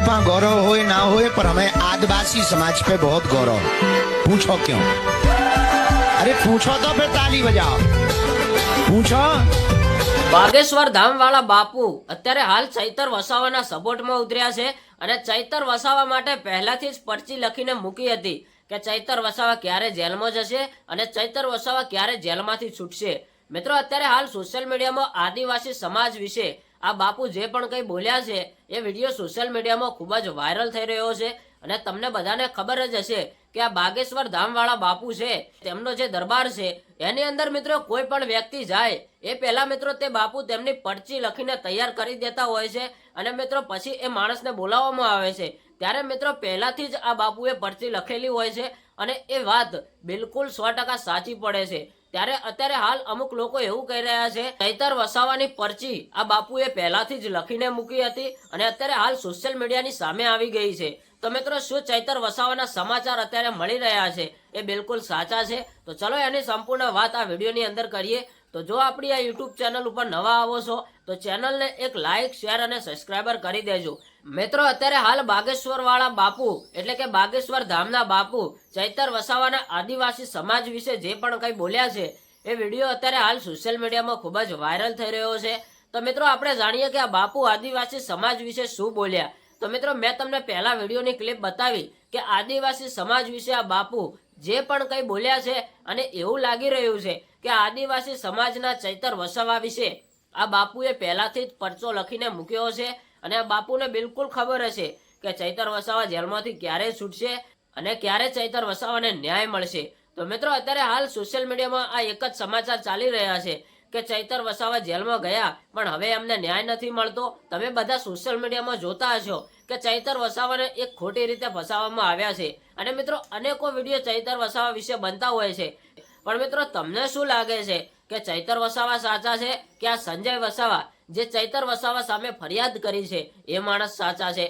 आपा गौरव हो ना हो पर हमें आदिवासी समाज पे बहुत गौरव पूछो क्यों अरे पूछो तो फिर ताली बजाओ पूछो બાગેશ્વર ધામ વાળા બાપુ અત્યારે હાલ ચૈતર વસાવાના સપોર્ટમાં ઉતર્યા છે અને ચૈતર વસાવા માટે પહેલાથી જ પરચી લખીને મૂકી હતી કે ચૈતર વસાવા ક્યારે જેલમાં જશે અને ચૈતર વસાવા ક્યારે જેલમાંથી છૂટશે મિત્રો અત્યારે હાલ સોશિયલ મીડિયામાં આદિવાસી સમાજ વિશે આ બાપુ જે પણ કંઈ બોલ્યા છે, એ વીડિયો સોશિયલ મીડિયામાં ખૂબ જ વાયરલ થઈ રહ્યો છે અને તમને બધાને ખબર જ હશે કે આ બાગેશ્વર ધામવાળા બાપુ છે, તેમનો જે દરબાર છે, એની અંદર મિત્રો કોઈ પણ વ્યક્તિ જાય, એ પહેલા મિત્રો તે બાપુ તેમની પરચી લખીને તૈયાર કરી દેતા હોય છે અને મિત્રો પછી એ માણસને બોલાવવામાં આવે છે. ત્યારે મિત્રો પહેલાથી જ આ બાપુએ પરચી લખેલી હોય છે અને એ વાત બિલકુલ સો ટકા સાચી પડે છે. ત્યારે અત્યારે હાલ અમુક લોકો એવું કહી રહ્યા છે, ચૈતર વસાવાની પરચી આ બાપુએ પહેલાથી જ લખીને મૂકી હતી અને અત્યારે હાલ સોશિયલ મીડિયાની સામે આવી ગઈ છે. તો મિત્રો, શું ચૈતર વસાવાના સમાચાર અત્યારે મળી રહ્યા છે એ બિલકુલ સાચા છે? તો ચલો એની સંપૂર્ણ વાત આ વિડીયોની અંદર કરીએ. તો જો આપણી આ યુટ્યુબ ચેનલ ઉપર નવા આવો છો, તો ચેનલને એક લાઇક શેર અને સબસ્ક્રાઇબર કરી દેજો. મિત્રો, અત્યારે હાલ બાગેશ્વર વાળા બાપુ, એટલે કે બાગેશ્વર ધામના બાપુ, ચૈતર વસાવાના આદિવાસી સમાજ વિશે જે પણ કંઈ બોલ્યા છે, એ વીડિયો અત્યારે હાલ સોશિયલ મીડિયામાં ખૂબ જ વાયરલ થઈ રહ્યો છે. તો મિત્રો, આપણે જાણીએ કે આ બાપુ આદિવાસી સમાજ વિશે શું બોલ્યા? તો મિત્રો, મેં તમને પહેલા વિડીયોની ક્લિપ બતાવી કે આદિવાસી સમાજ વિશે આ બાપુ જે પણ કંઈ બોલ્યા છે અને એવું લાગી રહ્યું છે કે આદિવાસી સમાજના ચૈતર વસાવા વિશે આ બાપુએ પહેલાથી જ પરચો લખીને મૂક્યો છે. અને આ બાપુને બિલકુલ ખબર હશે કે ચૈતર વસાવા જેલમાંથી ક્યારે છૂટશે અને ક્યારે ચૈતર વસાવાને ન્યાય મળશે. તો મિત્રો, અત્યારે હાલ સોશિયલ મીડિયામાં આ એક જ સમાચાર ચાલી રહ્યા છે કે ચૈતર વસાવા જેલમાં ગયા, પણ હવે એમને ન્યાય નથી મળતો. તમે બધા સોશિયલ મીડિયામાં જોતા હશો કે ચૈતર વસાવાને એક ખોટી રીતે ફસાવવામાં આવ્યા છે. અને મિત્રો, અનેકો વીડિયો ચૈતર વસાવા વિશે બનતા હોય છે. પણ મિત્રો, તમને શું લાગે છે? કે ચૈતર વસાવા સાચા છે કે આ સંજય વસાવા, જે ચૈતર વસાવા સામે ફરિયાદ કરી છે, એ માણસ સાચા છે.